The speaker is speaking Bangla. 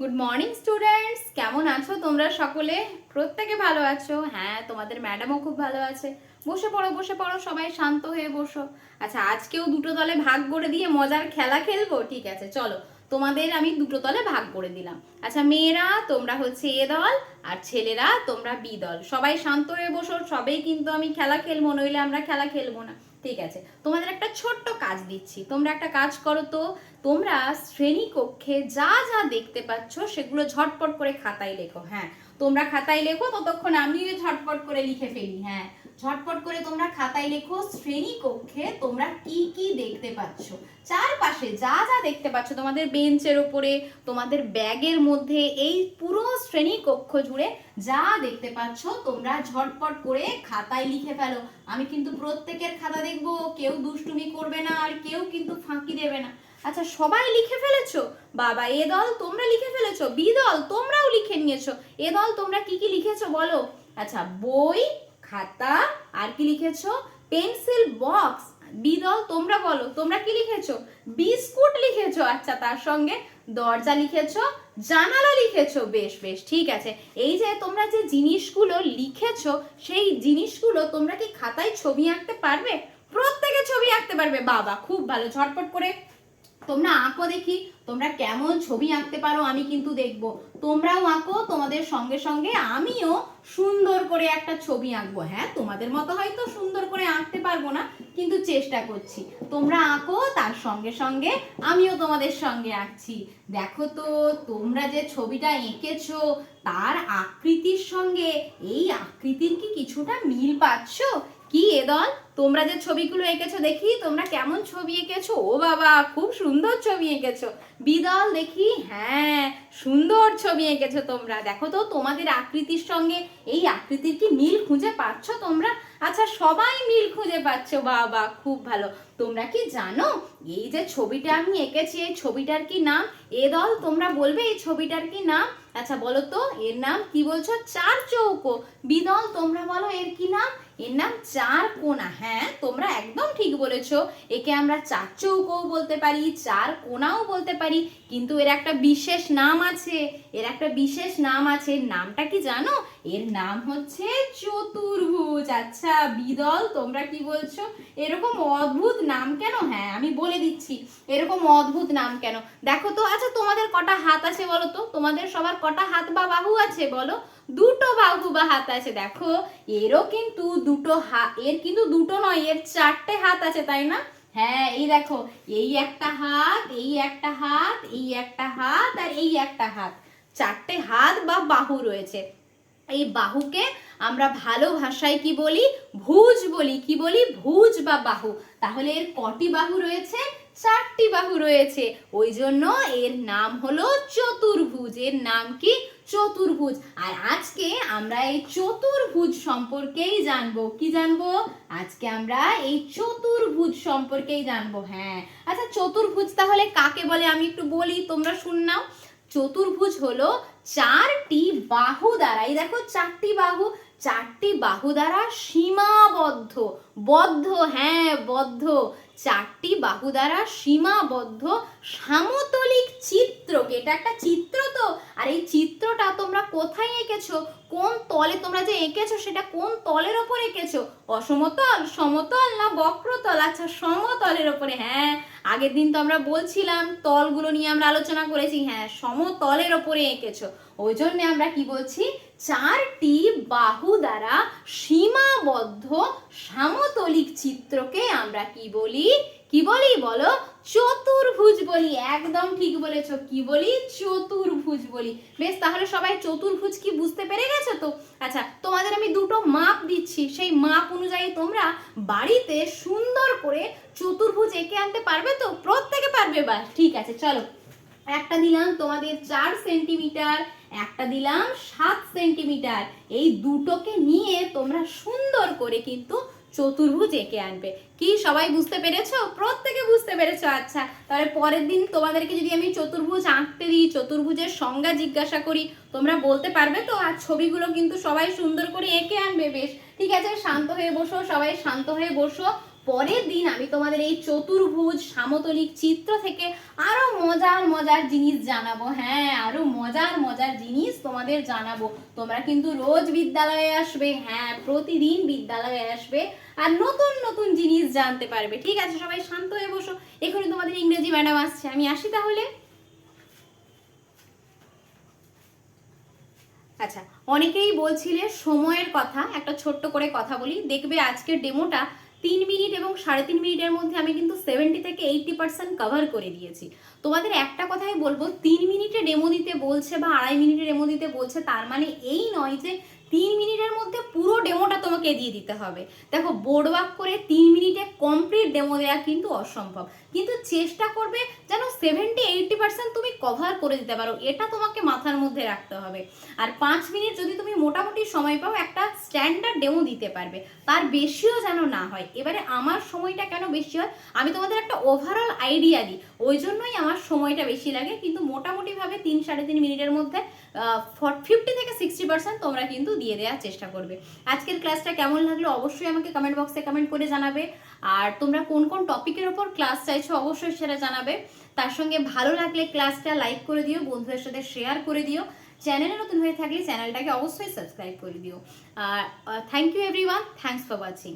গুড মর্নিং স্টুডেন্টস কেমন আছো তোমরা সকলে? প্রত্যেকে ভালো আছো? হ্যাঁ তোমাদের ম্যাডামও খুব ভালো আছে। বসে পড়ো বসে পড়ো, সবাই শান্ত হয়ে বসো। আচ্ছা আজকেও দুটো দলে ভাগ করে দিয়ে মজার খেলা খেলব? ঠিক আছে, চলো। তোমাদের আমি দুটো দলে ভাগ করে দিলাম। আচ্ছা মেয়েরা তোমরা হচ্ছে এ দল আর ছেলেরা তোমরা বি দল। সবাই শান্ত হয়ে বসো, সবাই কিন্তু আমি খেলা খেলব, নইলে আমরা খেলা খেলব না। ঠিক আছে, তোমাদের একটা ছোট্ট কাজ দিচ্ছি। তোমরা একটা কাজ করো তো, তোমরা শ্রেণীকক্ষে যা যা দেখতে পাচ্ছ সেগুলো ঝটপট করে খাতায় লেখো। হ্যাঁ তোমরা খাতায় লেখো, ততক্ষণ আমিও ঝটপট করে লিখে ফেলি হ্যাঁ। ঝটপট করে তোমরা খাতায় লেখো শ্রেণীকক্ষে তোমরা কি কি দেখতে পাচ্ছ? চারপাশে যা যা দেখতে পাচ্ছ, তোমাদের বেঞ্চের ওপরে তোমাদের ব্যাগের মধ্যে, এই পুরো শ্রেণীকক্ষ জুড়ে যা দেখতে পাচ্ছ, তোমরা ঝটপট করে খাতায় লিখে ফেলো। আমি কিন্তু প্রত্যেকের খাতা দেখব, কেউ দুষ্টুমি করবে না, আর কেউ কিন্তু ফাঁকি দেবে না। আচ্ছা সবাই লিখে ফেলেছো? বাবা, এ দল তোমরা লিখে ফেলেছো, বি দল তোমরাও লিখে নিয়েছো। এ দল তোমরা কি কি লিখেছো বলো? আচ্ছা বই, খাতা, আর কি লিখেছো? পেন্সিল বক্স, বি দল তোমরা বলো, তোমরা কি লিখেছো? বিস্কুট লিখেছো আচ্ছা তার সঙ্গে দরজা লিখেছো, জানালা লিখেছো, বেশ বেশ, ঠিক আছে। এই যে তোমরা যে জিনিসগুলো লিখেছো, সেই জিনিসগুলো তোমরা কি খাতায় ছবি আঁকতে পারবে? প্রত্যেকে ছবি আঁকতে পারবে, বাবা, খুব ভালো, ঝটপট করে তোমরা আঁকো দেখি, তোমরা কেমন ছবি আঁকতে পারো আমি কিন্তু দেখব। তোমরাও আঁকো, তোমাদের সঙ্গে সঙ্গে আমিও সুন্দর করে একটা ছবি আঁকবো। হ্যাঁ তোমাদের মতো হয়তো সুন্দর করে আঁকতে পারব না, কিন্তু চেষ্টা করছি। তোমরা আঁকো, তার সঙ্গে সঙ্গে আমিও তোমাদের সঙ্গে আঁকছি। দেখো তো, তোমরা যে ছবিটা এঁকেছো, তার আকৃতির সঙ্গে এই আকৃতির কি কিছুটা মিল পাচ্ছ? কি এ দল? তোমরা যে ছবিগুলো এঁকেছো দেখি, তোমরা কেমন ছবি এঁকেছো? ও বাবা, খুব সুন্দর ছবি এঁকেছো। বিদল দেখি? হ্যাঁ সুন্দর ছবি এঁকেছো তোমরা। দেখো তো, তোমাদের আকৃতির সঙ্গে, এই আকৃতির কি মিল খুঁজে পাচ্ছ তোমরা? আচ্ছা সবাই মিল খুঁজে পাচ্ছ। বাবা, খুব ভালো। তোমরা কি জানো, এই যে ছবিটা আমি এঁকেছি, এই ছবিটার কি নাম? এ দল, তোমরা বলবে এই ছবিটার কি নাম? আচ্ছা বলো তো, এর নাম কি বলছো? চার চৌকো। বিদল তোমরা বলো এর কি নাম? এর নাম চার কোনা। হ্যাঁ তোমরা একদম ঠিক বলেছ। একে আমরা চার চৌকোও বলতে পারি, চার কোনাও বলতে পারি, কিন্তু এর একটা বিশেষ নাম আছে। এর একটা বিশেষ নাম আছে। নামটা কি জানো? এর নাম হচ্ছে চতুর্ভুজ। আচ্ছা বিদল, তোমরা কি বলছো? এরকম অদ্ভুত নাম কেন? হ্যাঁ আমি বলে দিচ্ছি, এরকম অদ্ভুত নাম কেন? দেখো তো আচ্ছা তোমাদের কটা হাত আছে বলো তো? তোমাদের সবার কটা হাত বা বাহু আছে বলো? দুটো বাহু বা হাত আছে, দেখো। এরও কিন্তু দুটো হাত এর কিন্তু দুটো নয়, এর চারটে হাত আছে, তাই না? হ্যাঁ এই দেখো, এই একটা হাত, এই একটা হাত, এই একটা হাত আর এই একটা হাত। চারটে হাত বা বাহু রয়েছে। এই বাহুকে আমরা ভালো ভাষায় কি বলি? ভুজ বলি। কি বলি? ভুজ বা বাহু। তাহলে এর কটি বাহু রয়েছে? চারটি বাহু রয়েছে। ওই জন্য এর নাম হলো চতুর্ভুজ। এর নাম কি? চতুর্ভুজ। আর আজকে আমরা এই চতুর্ভুজ সম্পর্কেই জানব। কি জানব? আজকে আমরা এই চতুর্ভুজ সম্পর্কেই জানব হ্যাঁ। আচ্ছা চতুর্ভুজ তাহলে কাকে বলে? আমি একটু বলি, তোমরা শুন নাও। চতুর্ভুজ হলো চারটি বাহু দ্বারা এই দেখো চারটি বাহু চারটি বাহু দ্বারা সীমাবদ্ধ। বদ্ধ হ্যাঁ বদ্ধ। চারটি বাহু দ্বারা সীমাবদ্ধ সামতলিক চিত্রকে এটা একটা চিত্র তো? আর এই চিত্রটা তোমরা কোথায় এঁকেছো? কোন তলে তোমরা যে এঁকেছো, সেটা কোন তলের ওপর এঁকেছো? অসমতল, সমতল না বক্রতল? আচ্ছা সমতলের ওপরে হ্যাঁ। আগের দিন তো আমরা বলছিলাম, তলগুলো নিয়ে আমরা আলোচনা করেছি হ্যাঁ সমতলের ওপরে এঁকেছো। ওই জন্যে আমরা কি বলছি? চারটি বাহু দ্বারা সীমাবদ্ধ সামতলিক চিত্রকে আমরা কি বলি? কি বলি বলো? চতুর্ভুজ বলি, একদম ঠিক বলেছ, কি বলি? চতুর্ভুজ বলি। বেশ, তাহলে সবাই চতুর্ভুজ কি বুঝতে পেরে গেছো তো? আচ্ছা তোমাদের আমি দুটো মাপ দিচ্ছি। সেই মাপ অনুযায়ী তোমরা বাড়িতে সুন্দর করে চতুর্ভুজ এঁকে আনতে পারবে তো? প্রত্যেকে পারবে বা ঠিক আছে, চলো। একটা দিলাম তোমাদের চার সেন্টিমিটার, একটা দিলাম সাত সেন্টিমিটার। এই দুটোকে নিয়ে তোমরা সুন্দর করে কিন্তু চতুর্ভুজ এঁকে আনবে। কি সবাই বুঝতে পেরেছ? প্রত্যেকে বুঝতে পেরেছ আচ্ছা। তাহলে পরের দিন তোমাদেরকে যদি আমি চতুর্ভুজ আঁকতে দিই, চতুর্ভুজের সংজ্ঞা জিজ্ঞাসা করি, তোমরা বলতে পারবে তো? আর ছবিগুলো কিন্তু সবাই সুন্দর করে এঁকে আনবে, বেশ। ঠিক আছে, শান্ত হয়ে বসো, সবাই শান্ত হয়ে বসো। পরের দিন আমি তোমাদের এই চতুর্ভুজ সামতলিক চিত্র থেকে আরও মজার মজার জিনিস জানাব। হ্যাঁ আরও মজার মজার জিনিস তোমাদের জানাব। তোমরা কিন্তু রোজ বিদ্যালয়ে আসবে হ্যাঁ প্রতিদিন বিদ্যালয়ে আসবে আর নতুন নতুন জিনিস জানতে পারবে। ঠিক আছে, সবাই শান্ত হয়ে বসো। এখনই তোমাদের ইংরেজি ম্যাডাম আসছে। আমি আসি তাহলে? আচ্ছা অনেকেই বলছিলে সময়ের কথা, একটা ছোট্ট করে কথা বলি। দেখবে আজকের ডেমোটা তিন মিনিট এবং সাড়ে তিন মিনিটের মধ্যে আমি কিন্তু সেভেন্টি থেকে এইটটি পার্সেন্ট কভার করে দিয়েছি। তোমাদের একটা কথাই বলব, তিন মিনিটে ডেমো দিতে বলছে বা আড়াই মিনিটে ডেমো দিতে বলছে, তার মানে এই নয় যে তিন মিনিটের মধ্যে পুরো ডেমোটা তোমাকে দিয়ে দিতে হবে। দেখো বোর্ড ওয়াক করে তিন মিনিটে কমপ্লিট ডেমো দেওয়া কিন্তু অসম্ভব। কিন্তু চেষ্টা করবে যেন সেভেন্টি এইটটি পার্সেন্ট তুমি কভার করে দিতে পারো, এটা তোমাকে মাথার মধ্যে রাখতে হবে। আর পাঁচ মিনিট যদি তুমি মোটামুটি সময় পাও, একটা স্ট্যান্ডার্ড ডেমো দিতে পারবে। তার বেশিও যেন না হয়। এবারে আমার সময়টা কেন বেশি হয়? আমি তোমাদের একটা ওভারঅল আইডিয়া দিই। ওই জন্যই আমার সময়টা বেশি লাগে। কিন্তু মোটামুটিভাবে তিন সাড়ে তিন মিনিটের মধ্যে ফিফটি থেকে সিক্সটি পার্সেন্ট তোমরা কিন্তু দিয়ে দেওয়ার চেষ্টা করবে। আজকের ক্লাসটা কেমন লাগল অবশ্যই আমাকে কমেন্ট বক্সে কমেন্ট করে জানাবে। আর তোমরা কোন কোন টপিকের ওপর ক্লাস চাইছো অবশ্যই সেটা জানাবে। তার সঙ্গে ভালো লাগলে ক্লাসটা লাইক করে দিও, বন্ধুদের সাথে শেয়ার করে দিও। চ্যানেলে নতুন হয়ে থাকলে চ্যানেলটাকে অবশ্যই সাবস্ক্রাইব করে দিও। আর thank you everyone thanks for watching